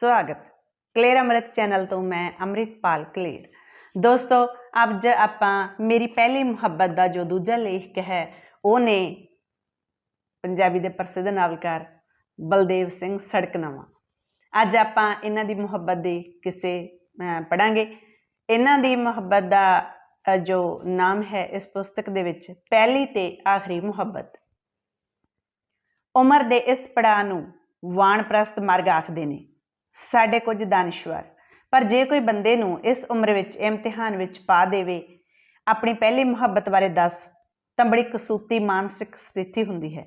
ਸਵਾਗਤ। ਕਲੇਰ ਅੰਮ੍ਰਿਤ ਚੈਨਲ ਤੋਂ ਮੈਂ ਅੰਮ੍ਰਿਤਪਾਲ ਕਲੇਰ। ਦੋਸਤੋ, ਅੱਜ ਆਪਾਂ ਮੇਰੀ ਪਹਿਲੀ ਮੁਹੱਬਤ ਦਾ ਜੋ ਦੂਜਾ ਲੇਖਕ ਹੈ ਉਹ ਨੇ ਪੰਜਾਬੀ ਦੇ ਪ੍ਰਸਿੱਧ ਨਾਵਲਕਾਰ ਬਲਦੇਵ ਸਿੰਘ ਸੜਕਨਵਾ। ਅੱਜ ਆਪਾਂ ਇਹਨਾਂ ਦੀ ਮੁਹੱਬਤ ਦੇ ਕਿਸੇ ਪੜਾਂਗੇ ਇਹਨਾਂ ਦੀ ਮੁਹੱਬਤ ਦਾ ਜੋ ਨਾਮ ਹੈ, ਇਸ ਪੁਸਤਕ ਦੇ ਵਿੱਚ ਪਹਿਲੀ ਤੇ ਆਖਰੀ ਮੁਹੱਬਤ। ਉਮਰ ਦੇ ਇਸ ਪੜਾਅ ਨੂੰ ਵਾਣਪ੍ਰਸਤ ਮਾਰਗ ਆਖਦੇ ਨੇ। ਸਾਡੇ ਕੁਝ ਦਾਨਸ਼ਵਰ। ਪਰ ਜੇ ਕੋਈ ਬੰਦੇ ਨੂੰ ਇਸ ਉਮਰ ਵਿੱਚ, ਇਮਤਿਹਾਨ ਵਿੱਚ ਪਾ ਦੇਵੇ, ਆਪਣੀ ਪਹਿਲੀ ਮੁਹੱਬਤ ਬਾਰੇ ਦੱਸ, ਤਾਂ ਬੜੀ ਕਸੂਤੀ ਮਾਨਸਿਕ ਸਥਿਤੀ ਹੁੰਦੀ ਹੈ।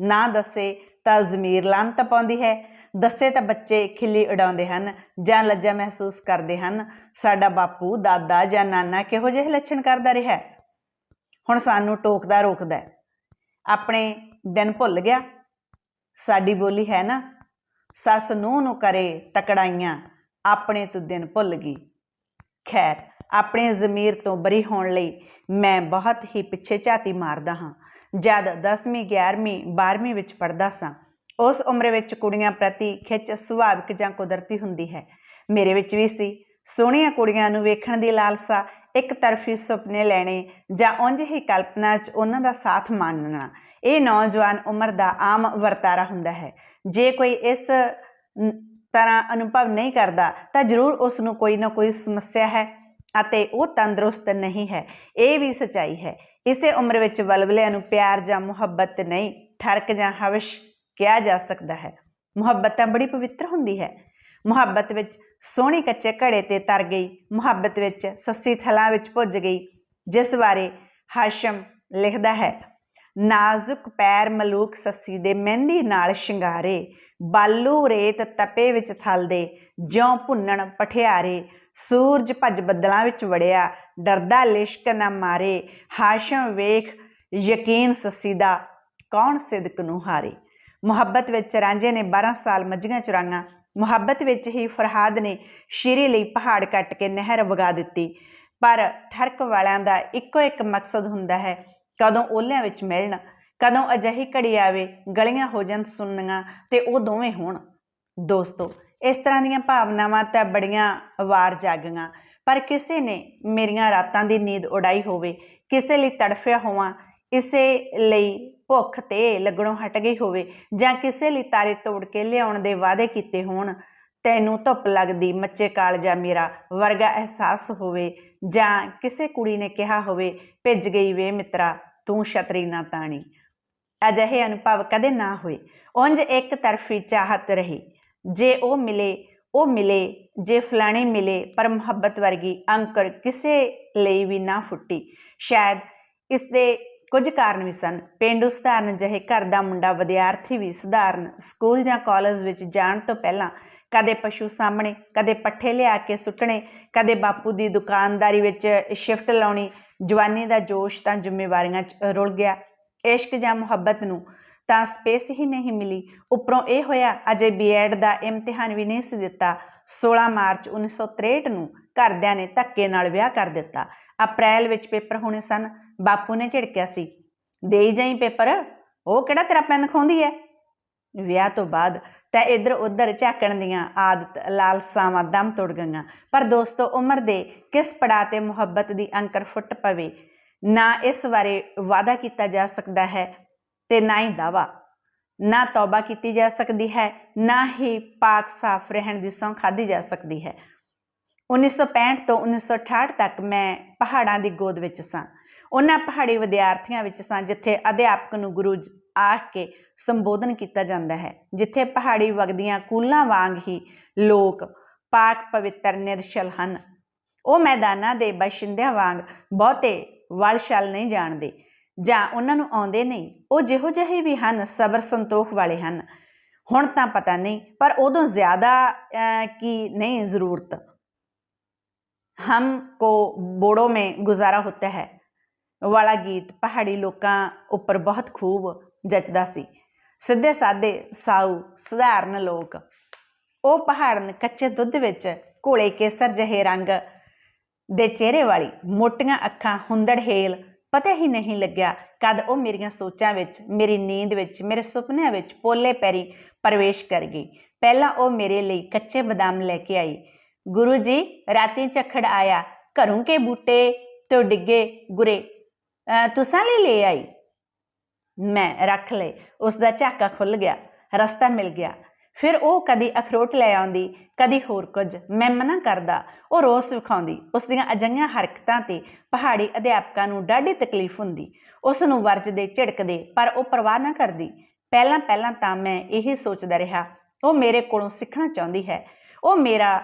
ਨਾ ਦੱਸੇ ਤਾਂ ਜ਼ਮੀਰ ਲਾਂਤ ਪਾਉਂਦੀ ਹੈ, ਦੱਸੇ ਤਾਂ ਬੱਚੇ ਖਿੱਲੀ ਉਡਾਉਂਦੇ ਹਨ ਜਾਂ ਲੱਜਾ ਮਹਿਸੂਸ ਕਰਦੇ ਹਨ, ਸਾਡਾ ਬਾਪੂ, ਦਾਦਾ ਜਾਂ ਨਾਨਾ ਕਿਹੋ ਜਿਹੇ ਲੱਛਣ ਕਰਦਾ ਰਿਹਾ? ਹੁਣ ਸਾਨੂੰ ਟੋਕਦਾ ਰੋਕਦਾ ਆਪਣੇ ਦਿਨ ਭੁੱਲ ਗਿਆ। ਸਾਡੀ ਬੋਲੀ ਹੈ ਨਾ ਸੱਸ ਨੂੰ ਨੂੰ ਕਰੇ ਤਕੜਾਈਆਂ, ਆਪਣੇ ਤੋਂ ਦਿਨ ਭੁੱਲ ਗਈ। ਖੈਰ, ਆਪਣੇ ਜ਼ਮੀਰ ਤੋਂ ਬਰੀ ਹੋਣ ਲਈ ਮੈਂ ਬਹੁਤ ਹੀ ਪਿੱਛੇ ਝਾਤੀ ਮਾਰਦਾ ਹਾਂ। ਜਦ 10ਵੀਂ 11ਵੀਂ 12ਵੀਂ ਵਿੱਚ ਪੜਦਾ ਸਾਂ, ਉਸ ਉਮਰ ਵਿੱਚ ਕੁੜੀਆਂ ਪ੍ਰਤੀ ਖਿੱਚ ਸੁਭਾਵਿਕ ਜਾਂ ਕੁਦਰਤੀ ਹੁੰਦੀ ਹੈ। ਮੇਰੇ ਵਿੱਚ ਵੀ ਸੀ। ਸੋਹਣੀਆਂ ਕੁੜੀਆਂ ਨੂੰ ਵੇਖਣ ਦੀ ਲਾਲਸਾ ਇੱਕ ਤਰਫੀ ਸੁਪਨੇ ਲੈਣੇ ਜਾਂ ਉਂਝ ਹੀ ਕਲਪਨਾ 'ਚ ਉਹਨਾਂ ਦਾ ਸਾਥ ਮੰਨਣਾ। ਇਹ ਨੌਜਵਾਨ ਉਮਰ ਦਾ ਆਮ ਵਰਤਾਰਾ ਹੁੰਦਾ ਹੈ। ਜੇ ਕੋਈ ਇਸ ਤਰ੍ਹਾਂ ਅਨੁਭਵ ਨਹੀਂ ਕਰਦਾ, ਤਾਂ ਜ਼ਰੂਰ ਉਸ ਨੂੰ ਕੋਈ ਨਾ ਕੋਈ ਸਮੱਸਿਆ ਹੈ ਅਤੇ ਉਹ ਤੰਦਰੁਸਤ ਨਹੀਂ ਹੈ। ਇਹ ਵੀ ਸਚਾਈ ਹੈ। ਇਸੇ ਉਮਰ ਵਿੱਚ ਵਲਵਲਿਆਂ ਨੂੰ ਪਿਆਰ ਜਾਂ ਮੁਹੱਬਤ ਨਹੀਂ, ਠਰਕ ਜਾਂ ਹਵਸ਼ ਕਿਹਾ ਜਾ ਸਕਦਾ ਹੈ। ਮੁਹੱਬਤ ਤਾਂ ਬੜੀ ਪਵਿੱਤਰ ਹੁੰਦੀ ਹੈ। ਮੁਹੱਬਤ ਵਿੱਚ ਸੋਹਣੀ ਕੱਚੇ ਘੜੇ ਤੇ ਤਰ ਗਈ। ਮੁਹੱਬਤ ਵਿੱਚ ਸੱਸੀ ਥਲਾਂ ਵਿੱਚ ਭੁੱਜ ਗਈ। ਜਿਸ ਬਾਰੇ ਹਾਸ਼ਮ ਲਿਖਦਾ ਹੈ, ਨਾਜ਼ੁਕ ਪੈਰ ਮਲੂਕ ਸੱਸੀ ਦੇ ਮਹਿੰਦੀ ਨਾਲ ਸ਼ਿੰਗਾਰੇ, ਬਾਲੂ ਰੇਤ ਤਪੇ ਵਿੱਚ ਥਲਦੇ, ਜਿਉਂ ਭੁੰਨਣ ਪਠਿਆਰੇ, ਸੂਰਜ ਭੱਜ ਬੱਦਲਾਂ ਵਿੱਚ ਵੜਿਆ, ਡਰਦਾ ਲਿਸ਼ਕ ਨਾ ਮਾਰੇ, ਹਾਸ਼ਮ ਵੇਖ ਯਕੀਨ ਸੱਸੀ ਦਾ ਕੌਣ ਸਿਦਕ ਨੂੰ ਹਾਰੇ? ਮੁਹੱਬਤ ਵਿੱਚ ਰਾਂਝੇ ਨੇ 12 ਸਾਲ ਮੱਝੀਆਂ ਚੁਰਾਈਆਂ। ਮੁਹੱਬਤ ਵਿੱਚ ਹੀ ਫਰਹਾਦ ਨੇ ਸ਼ੀਰੀ ਲਈ ਪਹਾੜ ਕੱਟ ਕੇ ਨਹਿਰ ਵਗਾ ਦਿੱਤੀ। ਪਰ ਠਰਕ ਵਾਲਿਆਂ ਦਾ ਇੱਕੋ ਇੱਕ ਮਕਸਦ ਹੁੰਦਾ ਹੈ, ਕਦੋਂ ਓਲਿਆਂ ਵਿੱਚ ਮਿਲਣ, ਕਦੋਂ ਅਜਿਹੀ ਘੜੀ ਆਵੇ, ਗਲੀਆਂ ਹੋ ਜਾਣ ਸੁਣਨੀਆਂ ਤੇ ਉਹ ਦੋਵੇਂ ਹੋਣ। ਦੋਸਤੋ, ਇਸ ਤਰ੍ਹਾਂ ਦੀਆਂ ਭਾਵਨਾਵਾਂ ਤਾਂ ਬੜੀਆਂ ਵਾਰ ਜਾਗੀਆਂ, ਪਰ ਕਿਸੇ ਨੇ ਮੇਰੀਆਂ ਰਾਤਾਂ ਦੀ ਨੀਂਦ ਉਡਾਈ ਹੋਵੇ, ਕਿਸੇ ਲਈ ਤੜਫਿਆ ਹੋਵਾਂ, ਇਸੇ ਲਈ ਭੁੱਖ ਤੇ ਲੱਗਣੋਂ ਹਟ ਗਈ ਹੋਵੇ ਜਾਂ ਕਿਸੇ ਲਈ ਤਾਰੇ ਤੋੜ ਕੇ ਲਿਆਉਣ ਦੇ ਵਾਅਦੇ ਕੀਤੇ ਹੋਣ, ਤੈਨੂੰ ਧੁੱਪ ਲੱਗਦੀ, ਮੱਚੇ ਕਾਲਜਾ ਮੇਰਾ ਵਰਗਾ ਅਹਿਸਾਸ ਹੋਵੇ ਜਾਂ ਕਿਸੇ ਕੁੜੀ ਨੇ ਕਿਹਾ ਹੋਵੇ, ਭਿੱਜ ਗਈ ਵੇ ਮਿੱਤਰਾ, ਤੂੰ ਛਤਰੀ ਨਾ ਤਾਣੀ। ਅਜਿਹੇ ਅਨੁਭਵ ਕਦੇ ਨਾ ਹੋਏ। ਉਂਝ ਇੱਕ ਤਰਫੀ ਚਾਹਤ ਰਹੀ। ਜੇ ਉਹ ਮਿਲੇ ਉਹ ਮਿਲੇ। ਜੇ ਫਲਾਣੇ ਮਿਲੇ, ਪਰ ਮੁਹੱਬਤ ਵਰਗੀ ਅੰਕਰ ਕਿਸੇ ਲਈ ਵੀ ਨਾ ਫੁੱਟੀ। ਸ਼ਾਇਦ ਇਸ ਦੇ ਕੁਝ ਕਾਰਨ ਵੀ ਸਨ। ਪਿੰਡੂ ਸਧਾਰਨ ਜਿਹੇ ਘਰ ਦਾ ਮੁੰਡਾ ਵਿਦਿਆਰਥੀ ਵੀ ਸਧਾਰਨ ਸਕੂਲ ਜਾਂ ਕਾਲਜ ਵਿੱਚ ਜਾਣ ਤੋਂ ਪਹਿਲਾਂ ਕਦੇ ਪਸ਼ੂ ਸਾਹਮਣੇ, ਕਦੇ ਪੱਠੇ ਲਿਆ ਕੇ ਸੁੱਟਣੇ, ਕਦੇ ਬਾਪੂ ਦੀ ਦੁਕਾਨਦਾਰੀ ਵਿੱਚ ਸ਼ਿਫਟ ਲਾਉਣੀ, ਜਵਾਨੀ ਦਾ ਜੋਸ਼ ਤਾਂ ਜ਼ਿੰਮੇਵਾਰੀਆਂ 'ਚ ਰੁਲ ਗਿਆ। ਇਸ਼ਕ ਜਾਂ ਮੁਹੱਬਤ ਨੂੰ ਤਾਂ ਸਪੇਸ ਹੀ ਨਹੀਂ ਮਿਲੀ। ਉੱਪਰੋਂ ਇਹ ਹੋਇਆ, ਅਜੇ ਬੀਐਡ ਦਾ ਇਮਤਿਹਾਨ ਵੀ ਨਹੀਂ ਸੀ ਦਿੱਤਾ। 16 ਮਾਰਚ 1963 ਨੂੰ ਘਰਦਿਆਂ ਨੇ ਧੱਕੇ ਨਾਲ ਵਿਆਹ ਕਰ ਦਿੱਤਾ। ਅਪ੍ਰੈਲ ਵਿੱਚ ਪੇਪਰ ਹੋਣੇ ਸਨ। ਬਾਪੂ ਨੇ ਝਿੜਕਿਆ ਸੀ। ਦੇਈ ਜਾਈ ਪੇਪਰ? ਉਹ ਕਿਹੜਾ ਤੇਰਾ ਪੈਨ ਖੋਂਦੀ ਹੈ ਵਿਆਹ ਤੋਂ ਬਾਅਦ ਤਾਂ ਇੱਧਰ ਉੱਧਰ ਝਾਕਣ ਦੀਆਂ ਆਦਤ ਲਾਲਸਾਵਾਂ ਦਮ ਤੋੜ ਗਈਆਂ। ਪਰ ਦੋਸਤੋ, ਉਮਰ ਦੇ ਕਿਸ ਪੜਾਅ ਤੇ ਮੁਹੱਬਤ ਦੀ ਅੰਕਰ ਫੁੱਟ ਪਵੇ, ਨਾ ਇਸ ਬਾਰੇ ਵਾਅਦਾ ਕੀਤਾ ਜਾ ਸਕਦਾ ਹੈ ਤੇ ਨਾ ਹੀ ਦਾਵਾ ਨਾ ਤੌਬਾ ਕੀਤੀ ਜਾ ਸਕਦੀ ਹੈ, ਨਾ ਹੀ ਪਾਕ ਸਾਫ਼ ਰਹਿਣ ਦੀ ਸਹੁੰ ਖਾਧੀ ਜਾ ਸਕਦੀ ਹੈ। 1965 ਤੋਂ 1968 ਤੱਕ ਮੈਂ ਪਹਾੜਾਂ ਦੀ ਗੋਦ ਵਿੱਚ ਸਾਂ। ਉਹਨਾਂ ਪਹਾੜੀ ਵਿਦਿਆਰਥੀਆਂ ਵਿੱਚ ਸਾਂ, ਜਿੱਥੇ ਅਧਿਆਪਕ ਨੂੰ ਗੁਰੂ ਆਖ ਕੇ ਸੰਬੋਧਨ ਕੀਤਾ ਜਾਂਦਾ ਹੈ, ਜਿੱਥੇ ਪਹਾੜੀ ਵਗਦੀਆਂ ਕੂਲਾਂ ਵਾਂਗ ਹੀ ਲੋਕ ਪਾਕ ਪਵਿੱਤਰ ਨਿਰਸ਼ਲ ਹਨ। ਉਹ ਮੈਦਾਨਾਂ ਦੇ ਬਸ਼ਿੰਦਿਆਂ ਵਾਂਗ ਬਹੁਤੇ ਵਲਸ਼ਲ ਨਹੀਂ ਜਾਣਦੇ, ਜਾਂ ਉਹਨਾਂ ਨੂੰ ਆਉਂਦੇ ਨਹੀਂ। ਉਹ ਜਿਹੋ ਜਿਹੇ ਵੀ ਹਨ, ਸਬਰ ਸੰਤੋਖ ਵਾਲੇ ਹਨ। ਹੁਣ ਤਾਂ ਪਤਾ ਨਹੀਂ, ਪਰ ਉਦੋਂ ਜ਼ਿਆਦਾ ਕੀ ਨਹੀਂ ਜ਼ਰੂਰਤ। ਹਮ ਕੋ ਬੋੜੋ ਮੇ ਗੁਜ਼ਾਰਾ ਹੁੰਦਾ ਹੈ। ਵਾਲਾ ਗੀਤ ਪਹਾੜੀ ਲੋਕਾਂ ਉੱਪਰ ਬਹੁਤ ਖੂਬ ਜੱਚਦਾ ਸੀ। ਸਿੱਧੇ ਸਾਦੇ ਸਾਊ ਸਧਾਰਨ ਲੋਕ। ਉਹ ਪਹਾੜਨ ਕੱਚੇ ਦੁੱਧ ਵਿੱਚ ਘੋਲੇ ਕੇਸਰ ਜਿਹੇ ਰੰਗ ਦੇ ਚਿਹਰੇ ਵਾਲੀ ਮੋਟੀਆਂ ਅੱਖਾਂ ਹੁੰਦੜ ਹੇਲ ਪਤਾ ਹੀ ਨਹੀਂ ਲੱਗਿਆ ਕਦ ਉਹ ਮੇਰੀਆਂ ਸੋਚਾਂ ਵਿੱਚ, ਮੇਰੀ ਨੀਂਦ ਵਿੱਚ, ਮੇਰੇ ਸੁਪਨਿਆਂ ਵਿੱਚ ਪੋਲੇ ਪੈਰੀ ਪ੍ਰਵੇਸ਼ ਕਰ ਗਈ। ਪਹਿਲਾਂ ਉਹ ਮੇਰੇ ਲਈ ਕੱਚੇ ਬਦਾਮ ਲੈ ਕੇ ਆਈ। ਗੁਰੂ ਜੀ, ਰਾਤੀ ਝੱਖੜ ਆਇਆ। ਘਰੋਂ ਕੇ ਬੂਟੇ ਤੋਂ ਡਿੱਗੇ ਗੁਰੇ ਤੁਸਾਂ ਲਈ ਲੈ ਆਈ। ਮੈਂ ਰੱਖ ਲਏ। ਉਸ ਦਾ ਝਾਕਾ ਖੁੱਲ ਗਿਆ, ਰਸਤਾ ਮਿਲ ਗਿਆ। ਫਿਰ ਉਹ ਕਦੀ ਅਖਰੋਟ ਲੈ ਆਉਂਦੀ, ਕਦੀ ਹੋਰ ਕੁਝ। ਮੈਂ ਮਨਾ ਕਰਦਾ, ਉਹ ਰੋਸ ਵਿਖਾਉਂਦੀ ਉਸ ਦੀਆਂ ਅਜੰਗੀਆਂ ਹਰਕਤਾਂ ਤੇ ਪਹਾੜੀ ਅਧਿਆਪਕਾਂ ਨੂੰ ਡਾਢੀ ਤਕਲੀਫ ਹੁੰਦੀ। ਉਸ ਨੂੰ ਵਰਜਦੇ, ਝਿੜਕਦੇ, ਪਰ ਉਹ ਪਰਵਾਹ ਨਾ ਕਰਦੀ। ਪਹਿਲਾਂ ਪਹਿਲਾਂ ਤਾਂ ਮੈਂ ਇਹ ਸੋਚਦਾ ਰਿਹਾ, ਉਹ ਮੇਰੇ ਕੋਲੋਂ ਸਿੱਖਣਾ ਚਾਹੁੰਦੀ ਹੈ। ਉਹ ਮੇਰਾ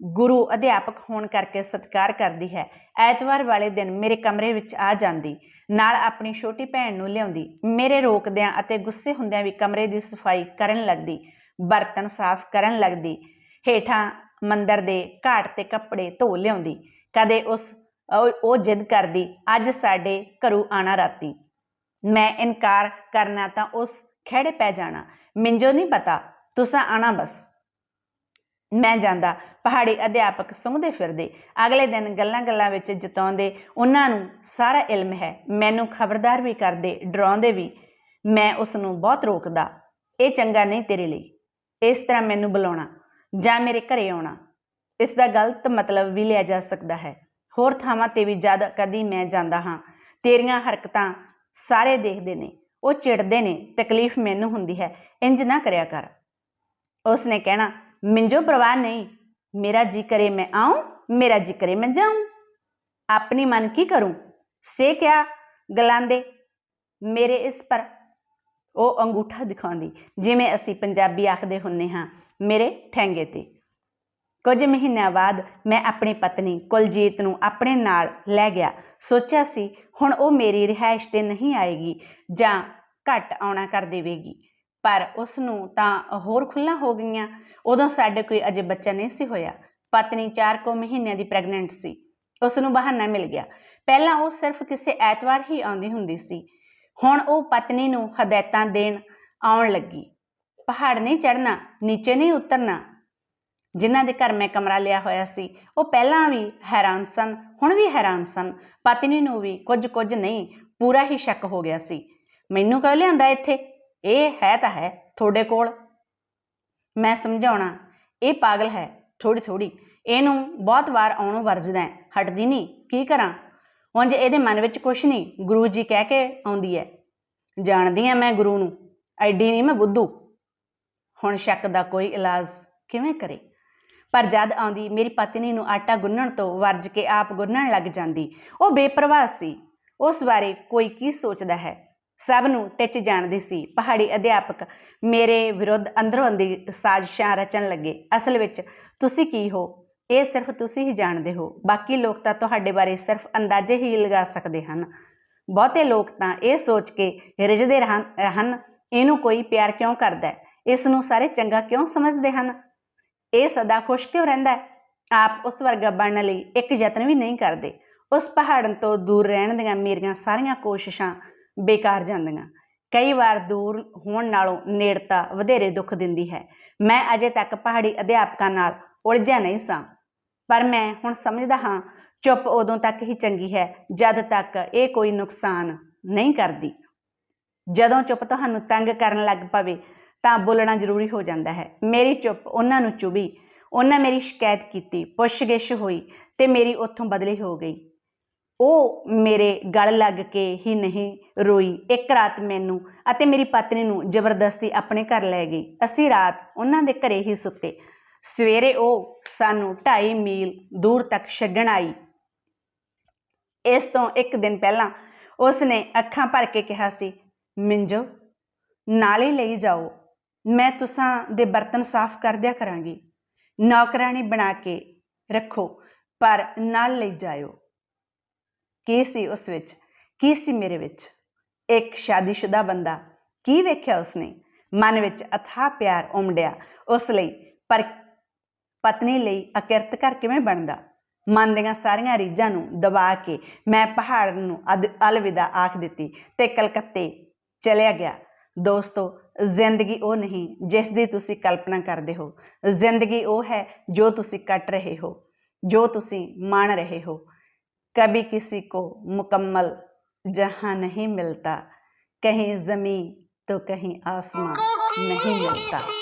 ਗੁਰੂ ਅਧਿਆਪਕ ਹੋਣ ਕਰਕੇ ਸਤਿਕਾਰ ਕਰਦੀ ਹੈ। ਐਤਵਾਰ ਵਾਲੇ ਦਿਨ ਮੇਰੇ ਕਮਰੇ ਵਿੱਚ ਆ ਜਾਂਦੀ, ਨਾਲ ਆਪਣੀ ਛੋਟੀ ਭੈਣ ਨੂੰ ਲਿਆਉਂਦੀ। ਮੇਰੇ ਰੋਕਦਿਆਂ ਅਤੇ ਗੁੱਸੇ ਹੁੰਦਿਆਂ ਵੀ ਕਮਰੇ ਦੀ ਸਫ਼ਾਈ ਕਰਨ ਲੱਗਦੀ, ਬਰਤਨ ਸਾਫ਼ ਕਰਨ ਲੱਗਦੀ, ਹੇਠਾਂ ਮੰਦਰ ਦੇ ਘਾਟ ਤੇ ਕੱਪੜੇ ਧੋ ਲਿਆਉਂਦੀ। ਕਦੇ ਉਸ, ਉਹ ਜਿੱਦ ਕਰਦੀ, ਅੱਜ ਸਾਡੇ ਘਰੋਂ ਆਣਾ ਰਾਤੀ। ਮੈਂ ਇਨਕਾਰ ਕਰਨਾ ਤਾਂ ਉਸ ਖੇੜੇ ਪੈ ਜਾਣਾ। ਮਿੰਜੋ ਨਹੀਂ ਪਤਾ, ਤੁਸਾਂ ਆਣਾ ਬਸ। ਮੈਂ ਜਾਂਦਾ, ਪਹਾੜੀ ਅਧਿਆਪਕ ਸੁੰਘਦੇ ਫਿਰਦੇ। ਅਗਲੇ ਦਿਨ ਗੱਲਾਂ-ਗੱਲਾਂ ਵਿੱਚ ਜਿਤਾਉਂਦੇ, ਉਹਨਾਂ ਨੂੰ ਸਾਰਾ ਇਲਮ ਹੈ, ਮੈਨੂੰ ਖਬਰਦਾਰ ਵੀ ਕਰਦੇ, ਡਰਾਉਂਦੇ ਵੀ। ਮੈਂ ਉਸ ਨੂੰ ਬਹੁਤ ਰੋਕਦਾ, ਇਹ ਚੰਗਾ ਨਹੀਂ ਤੇਰੇ ਲਈ, ਇਸ ਤਰ੍ਹਾਂ ਮੈਨੂੰ ਬੁਲਾਉਣਾ ਜਾਂ ਮੇਰੇ ਘਰੇ ਆਉਣਾ। ਇਸ ਦਾ ਗਲਤ ਮਤਲਬ ਵੀ ਲਿਆ ਜਾ ਸਕਦਾ ਹੈ। ਹੋਰ ਥਾਵਾਂ ਤੇ ਵੀ ਜਦ ਕਦੀ ਮੈਂ ਜਾਂਦਾ ਹਾਂ, ਤੇਰੀਆਂ ਹਰਕਤਾਂ ਸਾਰੇ ਦੇਖਦੇ ਨੇ, ਉਹ ਚਿੜਦੇ ਨੇ, ਤਕਲੀਫ ਮੈਨੂੰ ਹੁੰਦੀ ਹੈ, ਇੰਜ ਨਾ ਕਰਿਆ ਕਰ। ਉਸ ਨੇ ਕਹਿਣਾ ਮਿੰਜੋ ਪਰਵਾਹ ਨਹੀਂ। ਮੇਰਾ ਜੀ ਕਰੇ ਮੈਂ ਆਉਂ ਮੇਰਾ ਜੀ ਕਰੇ ਮੈਂ ਜਾਉਂ ਆਪਣੀ ਮਨ ਕੀ ਕਰੂੰ? ਸੇ ਕਿਆ ਗਲਾਂਦੇ ਮੇਰੇ ਇਸ ਪਰ ਉਹ ਅੰਗੂਠਾ ਦਿਖਾਉਂਦੀ, ਜਿਵੇਂ ਅਸੀਂ ਪੰਜਾਬੀ ਆਖਦੇ ਹੁੰਨੇ ਹਾਂ, ਮੇਰੇ ਠੈਂਗੇ ਤੇ। ਕੁਝ ਮਹੀਨਿਆਂ ਬਾਅਦ ਮੈਂ ਆਪਣੀ ਪਤਨੀ ਕੁਲਜੀਤ ਨੂੰ ਆਪਣੇ ਨਾਲ ਲੈ ਗਿਆ। ਸੋਚਿਆ ਸੀ, ਹੁਣ ਉਹ ਮੇਰੀ ਰਿਹਾਇਸ਼ ਤੇ ਨਹੀਂ ਆਏਗੀ ਜਾਂ ਘੱਟ ਆਉਣਾ ਕਰ ਦੇਵੇਗੀ। ਪਰ ਉਸ ਨੂੰ ਤਾਂ ਹੋਰ ਖੁੱਲਾਂ ਹੋ ਗਈਆਂ। ਉਦੋਂ ਸਾਡੇ ਕੋਈ ਅਜੇ ਬੱਚਾ ਨਹੀਂ ਸੀ ਹੋਇਆ। ਪਤਨੀ 4 ਕੋ ਮਹੀਨਿਆਂ ਦੀ ਪ੍ਰੈਗਨੈਂਟ ਸੀ। ਉਸ ਨੂੰ ਬਹਾਨਾ ਮਿਲ ਗਿਆ। ਪਹਿਲਾਂ ਉਹ ਸਿਰਫ ਕਿਸੇ ਐਤਵਾਰ ਹੀ ਆਉਂਦੀ ਹੁੰਦੀ ਸੀ। ਹੁਣ ਉਹ ਪਤਨੀ ਨੂੰ ਹਦਾਇਤਾਂ ਦੇਣ ਆਉਣ ਲੱਗੀ। ਪਹਾੜ ਨਹੀਂ ਚੜਨਾ ਨੀਚੇ ਨਹੀਂ ਉਤਰਨਾ। ਜਿਨ੍ਹਾਂ ਦੇ ਘਰ ਮੈਂ ਕਮਰਾ ਲਿਆ ਹੋਇਆ ਸੀ, ਉਹ ਪਹਿਲਾਂ ਵੀ ਹੈਰਾਨ ਸਨ, ਹੁਣ ਵੀ ਹੈਰਾਨ ਸਨ। ਪਤਨੀ ਨੂੰ ਵੀ ਕੁਝ ਕੁਝ ਨਹੀਂ, ਪੂਰਾ ਹੀ ਸ਼ੱਕ ਹੋ ਗਿਆ ਸੀ। ਮੈਨੂੰ ਕਿਉਂ ਲਿਆਂਦਾ ਇੱਥੇ? ਇਹ ਹੈ ਤਾਂ ਹੈ ਤੁਹਾਡੇ ਕੋਲ। ਮੈਂ ਸਮਝਾਉਣਾ, ਇਹ ਪਾਗਲ ਹੈ ਥੋੜੀ ਥੋੜੀ ਇਹਨੂੰ ਬਹੁਤ ਵਾਰ ਆਉਣੋਂ ਵਰਜਦਾ ਹੈ, ਹਟਦੀ ਨਹੀਂ, ਕੀ ਕਰਾਂ? ਉਂਝ ਇਹਦੇ ਮਨ ਵਿੱਚ ਕੁਛ ਨਹੀਂ, ਗੁਰੂ ਜੀ ਕਹਿ ਕੇ ਆਉਂਦੀ ਹੈ। ਜਾਣਦੀ ਆ ਮੈਂ ਗੁਰੂ ਨੂੰ, ਐਡੀ ਨਹੀਂ ਮੈਂ ਬੁੱਧੂ। ਹੁਣ ਸ਼ੱਕ ਦਾ ਕੋਈ ਇਲਾਜ ਕਿਵੇਂ ਕਰੇ? ਪਰ ਜਦ ਆਉਂਦੀ, ਮੇਰੀ ਪਤਨੀ ਨੂੰ ਆਟਾ ਗੁੰਨਣ ਤੋਂ ਵਰਜ ਕੇ ਆਪ ਗੁੰਨਣ ਲੱਗ ਜਾਂਦੀ। ਉਹ ਬੇਪਰਵਾਹ ਸੀ। ਉਸ ਬਾਰੇ ਕੋਈ ਕੀ ਸੋਚਦਾ ਹੈ? ਸਭ ਨੂੰ ਟਿੱਚ ਜਾਣਦੀ ਸੀ। ਪਹਾੜੀ ਅਧਿਆਪਕ ਮੇਰੇ ਵਿਰੁੱਧ ਅੰਦਰੋਂ ਅੰਦਰੀ ਸਾਜ਼ਿਸ਼ਾਂ ਰਚਣ ਲੱਗੇ। ਅਸਲ ਵਿੱਚ ਤੁਸੀਂ ਕੀ ਹੋ? ਇਹ ਸਿਰਫ ਤੁਸੀਂ ਹੀ ਜਾਣਦੇ ਹੋ। ਬਾਕੀ ਲੋਕ ਤਾਂ ਤੁਹਾਡੇ ਬਾਰੇ ਸਿਰਫ ਅੰਦਾਜ਼ੇ ਹੀ ਲਗਾ ਸਕਦੇ ਹਨ। ਬਹੁਤੇ ਲੋਕ ਤਾਂ ਇਹ ਸੋਚ ਕੇ ਰਿਜਦੇ ਰਹਿਣ, ਹਨ, ਇਹਨੂੰ ਕੋਈ ਪਿਆਰ ਕਿਉਂ ਕਰਦਾ ਇਸ ਨੂੰ ਸਾਰੇ ਚੰਗਾ ਕਿਉਂ ਸਮਝਦੇ ਹਨ? ਇਹ ਸਦਾ ਖੁਸ਼ ਕਿਉਂ ਰਹਿੰਦਾ ਹੈ? ਆਪ ਉਸ ਵਰਗਾ ਬਣਨ ਲਈ ਇੱਕ ਯਤਨ ਵੀ ਨਹੀਂ ਕਰਦੇ। ਉਸ ਪਹਾੜਨ ਤੋਂ ਦੂਰ ਰਹਿਣ ਦੀਆਂ ਮੇਰੀਆਂ ਸਾਰੀਆਂ ਕੋਸ਼ਿਸ਼ਾਂ ਬੇਕਾਰ ਜਾਂਦੀਆਂ। ਕਈ ਵਾਰ ਦੂਰ ਹੋਣ ਨਾਲੋਂ ਨੇੜਤਾ ਵਧੇਰੇ ਦੁੱਖ ਦਿੰਦੀ ਹੈ। ਮੈਂ ਅਜੇ ਤੱਕ ਪਹਾੜੀ ਅਧਿਆਪਕਾਂ ਨਾਲ ਉਲਝਿਆ ਨਹੀਂ ਸਾਂ। ਪਰ ਮੈਂ ਹੁਣ ਸਮਝਦਾ ਹਾਂ, ਚੁੱਪ ਉਦੋਂ ਤੱਕ ਹੀ ਚੰਗੀ ਹੈ, ਜਦ ਤੱਕ ਇਹ ਕੋਈ ਨੁਕਸਾਨ ਨਹੀਂ ਕਰਦੀ। ਜਦੋਂ ਚੁੱਪ ਤੁਹਾਨੂੰ ਤੰਗ ਕਰਨ ਲੱਗ ਪਵੇ, ਤਾਂ ਬੋਲਣਾ ਜ਼ਰੂਰੀ ਹੋ ਜਾਂਦਾ ਹੈ। ਮੇਰੀ ਚੁੱਪ ਉਹਨਾਂ ਨੂੰ ਚੁਬੀ, ਉਹਨਾਂ ਮੇਰੀ ਸ਼ਿਕਾਇਤ ਕੀਤੀ, ਪੁੱਛਗਿੱਛ ਹੋਈ ਤੇ ਮੇਰੀ ਉੱਥੋਂ ਬਦਲੀ ਹੋ ਗਈ। ਉਹ ਮੇਰੇ ਗਲ ਲੱਗ ਕੇ ਹੀ ਨਹੀਂ ਰੋਈ। ਇੱਕ ਰਾਤ ਮੈਨੂੰ ਅਤੇ ਮੇਰੀ ਪਤਨੀ ਨੂੰ ਜ਼ਬਰਦਸਤੀ ਆਪਣੇ ਘਰ ਲੈ ਗਈ। ਅਸੀਂ ਰਾਤ ਉਹਨਾਂ ਦੇ ਘਰੇ ਹੀ ਸੁੱਤੇ। ਸਵੇਰੇ ਉਹ ਸਾਨੂੰ 2.5 ਮੀਲ ਦੂਰ ਤੱਕ ਛੱਡਣ ਆਈ। ਇਸ ਤੋਂ ਇੱਕ ਦਿਨ ਪਹਿਲਾਂ ਉਸ ਨੇ ਅੱਖਾਂ ਭਰ ਕੇ ਕਿਹਾ ਸੀ, ਮਿੰਜੋ, ਨਾਲੇ ਲਈ ਜਾਓ। ਮੈਂ ਤੁਸਾਂ ਦੇ ਬਰਤਨ ਸਾਫ਼ ਕਰ ਦਿਆ ਕਰਾਂਗੀ। ਨੌਕਰਾਨੀ ਬਣਾ ਕੇ ਰੱਖੋ, ਪਰ ਨਾਲ ਲਈ ਜਾਇਓ। ਕੀ ਸੀ ਉਸ ਵਿੱਚ? ਕੀ ਸੀ ਮੇਰੇ ਵਿੱਚ? ਇੱਕ ਸ਼ਾਦੀशुदा ਬੰਦਾ ਕੀ ਵੇਖਿਆ ਉਸਨੇ? ਮਨ ਵਿੱਚ ਅਥਾਹ ਪਿਆਰ ਉਮੜਿਆ ਉਸ ਲਈ, ਪਰ ਪਤਨੀ ਲਈ ਅਕਿਰਤ ਘਰ ਕਿਵੇਂ ਬਣਦਾ? ਮਨ ਦੀਆਂ ਸਾਰੀਆਂ ਰੀਝਾਂ ਨੂੰ ਦਬਾ ਕੇ ਮੈਂ ਪਹਾੜ ਨੂੰ ਅਦ- ਅਲਵਿਦਾ ਆਖ ਦਿੱਤੀ ਤੇ ਕਲਕੱਤੇ ਚਲਿਆ ਗਿਆ। ਦੋਸਤੋ, ਜ਼ਿੰਦਗੀ ਉਹ ਨਹੀਂ ਜਿਸ ਦੀ ਤੁਸੀਂ ਕਲਪਨਾ ਕਰਦੇ ਹੋ। ਜ਼ਿੰਦਗੀ ਉਹ ਹੈ ਜੋ ਤੁਸੀਂ ਕੱਟ ਰਹੇ ਹੋ, ਜੋ ਤੁਸੀਂ ਮਾਣ ਰਹੇ ਹੋ। कभी किसी को मुकम्मल जहाँ नहीं मिलता कहीं ज़मीं तो कहीं आसमां नहीं मिलता